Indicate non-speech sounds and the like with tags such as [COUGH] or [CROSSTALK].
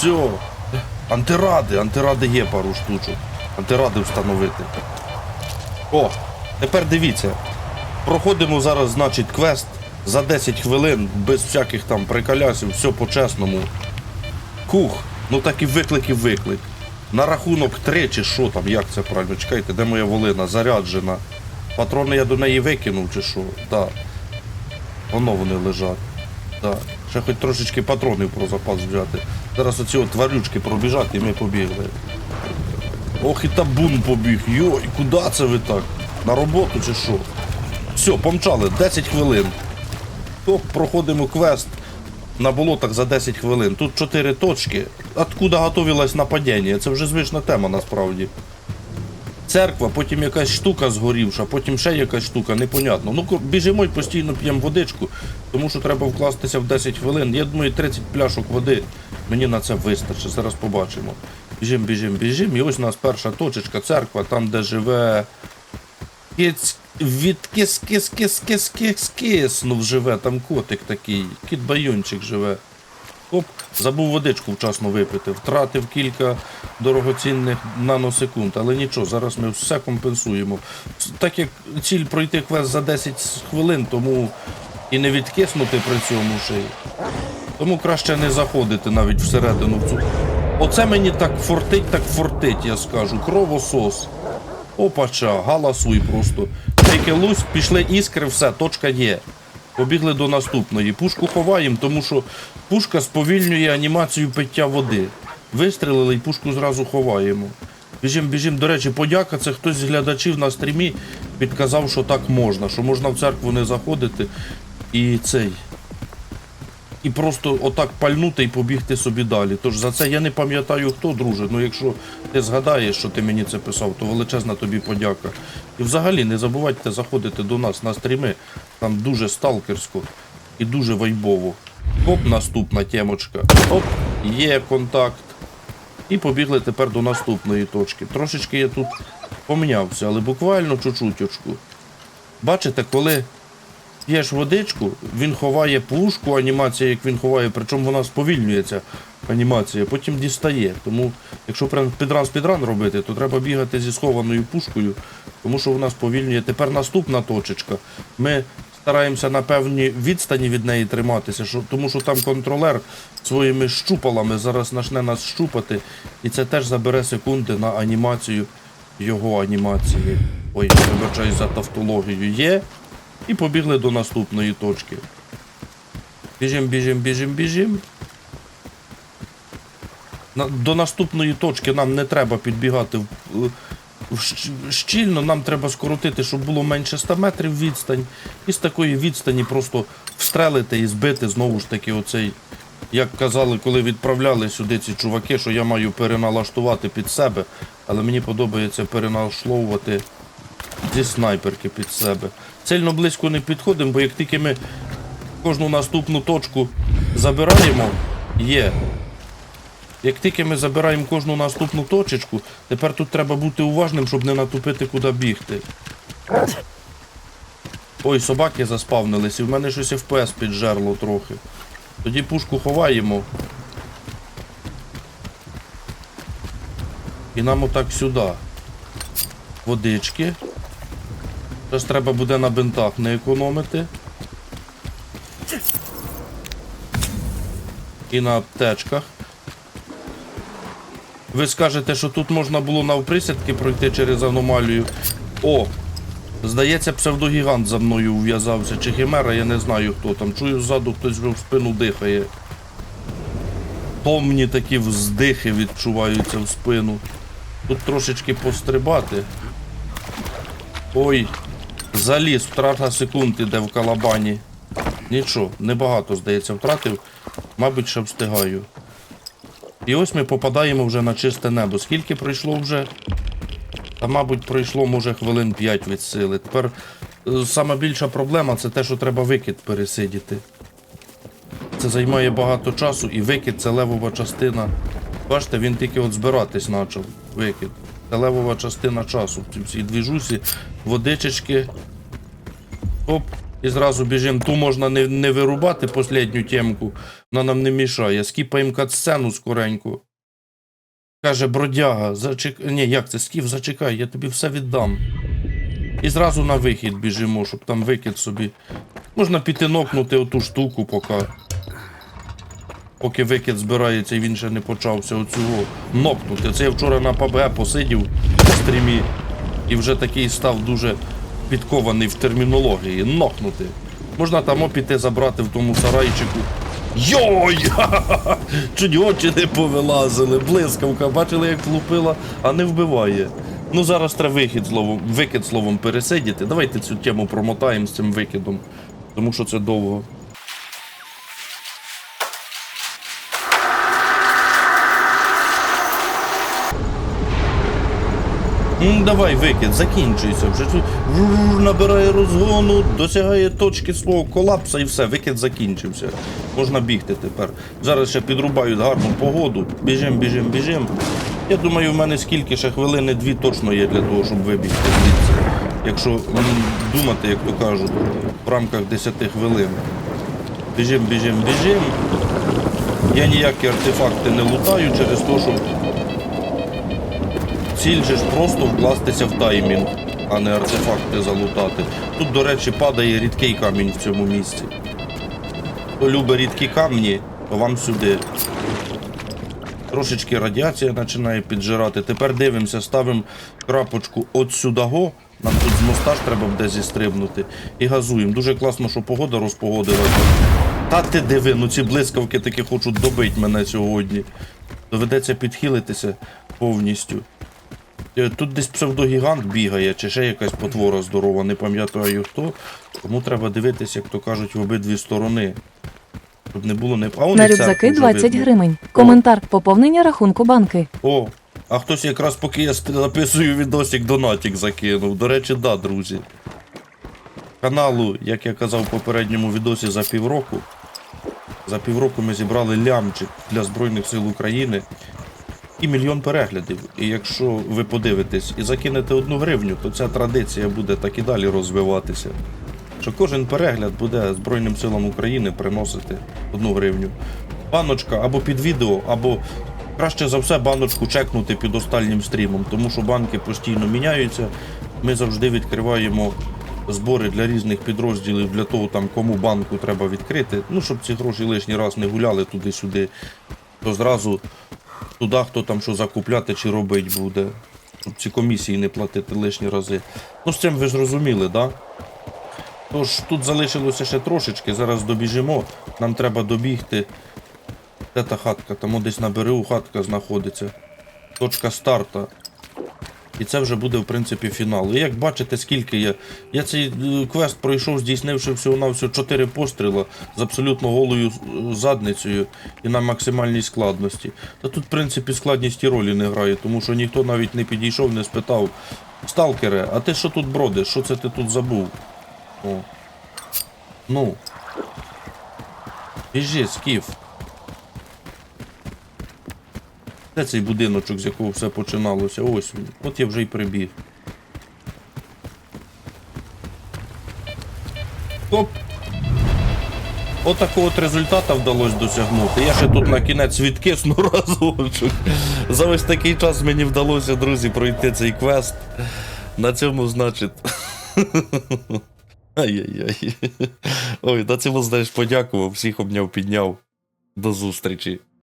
все. Антиради, антиради є пару штучок. Антиради встановити. О, тепер дивіться. Проходимо зараз, значить, квест за 10 хвилин, без всяких там приколясів, все по-чесному. Хух, ну так і виклик і виклик. На рахунок 3 чи що там, як це правильно? Чекайте, де моя волина? Заряджена. Патрони я до неї викинув чи що? Так. Воно вони лежать. Так. Ще хоч трошечки патронів про запас взяти. Зараз оці тварючки пробіжать і ми побігли. Ох і табун побіг. Йой, куди це ви так? На роботу чи що? Все, помчали, 10 хвилин. Топ, проходимо квест на болотах за 10 хвилин. Тут 4 точки. Откуда готовилось нападіння? Це вже звична тема насправді. Церква, потім якась штука згорівша, потім ще якась штука, непонятно. Ну, біжимо і постійно п'ємо водичку, тому що треба вкластися в 10 хвилин. Я думаю, 30 пляшок води мені на це вистачить. Зараз побачимо. Біжим, біжим, біжим. І ось у нас перша точечка, церква, там, де живе. Кіць від кис кис кис кис кис киснув живе, там котик такий, кіт байончик живе. Оп, забув водичку вчасно випити, втратив кілька дорогоцінних наносекунд, але нічого, зараз ми все компенсуємо. Так як ціль пройти квест за 10 хвилин, тому і не відкиснути при цьому й. Тому краще не заходити навіть всередину цю. Оце мені так фортить, так фортить, я скажу. Кровосос. Опача, галасуй просто. Тільки лусь, пішли іскри, все, точка є. Побігли до наступної. Пушку ховаємо, тому що пушка сповільнює анімацію пиття води. Вистрілили і пушку зразу ховаємо. Біжим, біжим. До речі, подяка, це хтось з глядачів на стрімі підказав, що так можна, що можна в церкву не заходити і цей. І просто отак пальнути і побігти собі далі. Тож за це я не пам'ятаю хто, друже. Ну якщо ти згадаєш, що ти мені це писав, то величезна тобі подяка. І взагалі не забувайте заходити до нас на стріми. Там дуже сталкерсько і дуже вайбово. Оп, наступна темочка. Оп, є контакт. І побігли тепер до наступної точки. Трошечки я тут помінявся, але буквально чуть-чуточку. Бачите, коли п'єш водичку, він ховає пушку, анімація, як він ховає, причому вона сповільнюється, анімація, потім дістає. Тому, якщо прям підран підран робити, то треба бігати зі схованою пушкою, тому що вона сповільнює. Тепер наступна точечка. Ми стараємося на певній відстані від неї триматися, що, тому що там контролер своїми щупалами зараз почне нас щупати, і це теж забере секунди на анімацію його анімації. Ой, вибачаю за тавтологію. Є. І побігли до наступної точки. Біжим, біжим, біжим, біжим. До наступної точки нам не треба підбігати в, щ- щільно, нам треба скоротити, щоб було менше 100 метрів відстань. І з такої відстані просто встрелити і збити знову ж таки оцей. Як казали, коли відправляли сюди ці чуваки, що я маю переналаштувати під себе, але мені подобається переналаштовувати зі снайперки під себе. Сильно близько не підходимо, бо як тільки ми кожну наступну точку забираємо, є. Як тільки ми забираємо кожну наступну точечку, тепер тут треба бути уважним, щоб не натупити, куди бігти. Ой, собаки заспавнились, і в мене щось FPS піджерло трохи. Тоді пушку ховаємо. І нам отак сюди. Водички. Зараз треба буде на бинтах не економити. І на аптечках. Ви скажете, що тут можна було навприсядки пройти через аномалію. О! Здається, псевдогігант за мною ув'язався. Чи химера, я не знаю хто там. Чую ззаду хтось вже в спину дихає. Томні такі вздихи відчуваються в спину. Тут трошечки пострибати. Ой, заліз, втрата секунд іде в калабані. Нічого, небагато, здається, втратив. Мабуть, ще встигаю. І ось ми попадаємо вже на чисте небо. Скільки пройшло вже? Та, мабуть, пройшло, може, хвилин 5 від сили. Тепер е, сама більша проблема це те, що треба викид пересидіти. Це займає багато часу, і викид це левова частина. Бачите, він тільки от збиратись почав. Викид. Це левова частина часу в цій двіжусі. Водичечки. Оп, І зразу біжимо. Ту можна не, не вирубати последню темку, вона нам не мішає. Скіпаємо катсцену скоренько. Каже, бродяга, зачек... Ні, як це? Скіф, зачекай, я тобі все віддам. І зразу на вихід біжимо, щоб там викид собі. Можна піти нокнути оту штуку, поки. Поки викид збирається і він ще не почався оцього нокнути. Це я вчора на ПБ посидів в стрімі і вже такий став дуже підкований в термінології. Нокнути. Можна там опіти забрати в тому сарайчику. Йой! [LAUGHS] Чуть очі не повилазили, блискавка, бачили, як влупила, а не вбиває. Ну зараз треба вихід словом, викид словом пересидіти. Давайте цю тему промотаємо з цим викидом, тому що це довго. Ну, давай, викид, закінчуйся. Вже тут набирає розгону, досягає точки свого колапса і все, викид закінчився. Можна бігти тепер. Зараз ще підрубають гарну погоду. Біжим, біжим, біжим. Я думаю, в мене скільки ще хвилини дві точно є для того, щоб вибігти звідси. Якщо думати, як то кажуть, в рамках 10 хвилин. Біжим, біжим, біжим. Я ніякі артефакти не лутаю через те, що Ціль же ж просто вкластися в таймінг, а не артефакти залутати. Тут, до речі, падає рідкий камінь в цьому місці. Хто любить рідкі камні, то вам сюди. Трошечки радіація починає піджирати. Тепер дивимося, ставимо крапочку от сюдаго. Нам тут з моста ж треба буде зістрибнути. І газуємо. Дуже класно, що погода розпогодилася. Та ти диви, ну ці блискавки таки хочуть добити мене сьогодні. Доведеться підхилитися повністю. Е, Тут десь псевдогігант бігає, чи ще якась потвора здорова, не пам'ятаю хто. Тому треба дивитися, як то кажуть, в обидві сторони. Щоб не було не. А На рюкзаки 20 видно. гривень. Коментар поповнення рахунку банки. О, а хтось якраз поки я записую відосик, донатик закинув. До речі, да, друзі. Каналу, як я казав в попередньому відосі за півроку. За півроку ми зібрали лямчик для Збройних сил України і мільйон переглядів. І якщо ви подивитесь і закинете одну гривню, то ця традиція буде так і далі розвиватися. Що кожен перегляд буде Збройним силам України приносити одну гривню. Баночка або під відео, або краще за все баночку чекнути під останнім стрімом, тому що банки постійно міняються. Ми завжди відкриваємо збори для різних підрозділів, для того, там, кому банку треба відкрити. Ну, щоб ці гроші лишній раз не гуляли туди-сюди, то зразу туди, хто там що закупляти чи робить буде. Щоб ці комісії не платити лишні рази. Ну, з цим ви зрозуміли, так? Да? Тож тут залишилося ще трошечки, зараз добіжимо. Нам треба добігти. Де та хатка? Там десь на берегу хатка знаходиться. Точка старта. І це вже буде, в принципі, фінал. І як бачите, скільки я. Я цей е, квест пройшов, здійснивши всього-навсього 4 постріла з абсолютно голою е, задницею і на максимальній складності. Та тут, в принципі, складність і ролі не грає, тому що ніхто навіть не підійшов, не спитав. Сталкере, а ти що тут бродиш? Що це ти тут забув? О. Ну. Біжи, скіф. Де цей будиночок, з якого все починалося? Ось він. От я вже й прибіг. Оп. Отакого от результата вдалося досягнути. Я ще тут на кінець відкисну [LAUGHS] разочок. За ось такий час мені вдалося, друзі, пройти цей квест. На цьому, значить. [LAUGHS] Ай-яй-яй. Ой, на цьому, знаєш, подякував, всіх обняв, підняв. До зустрічі.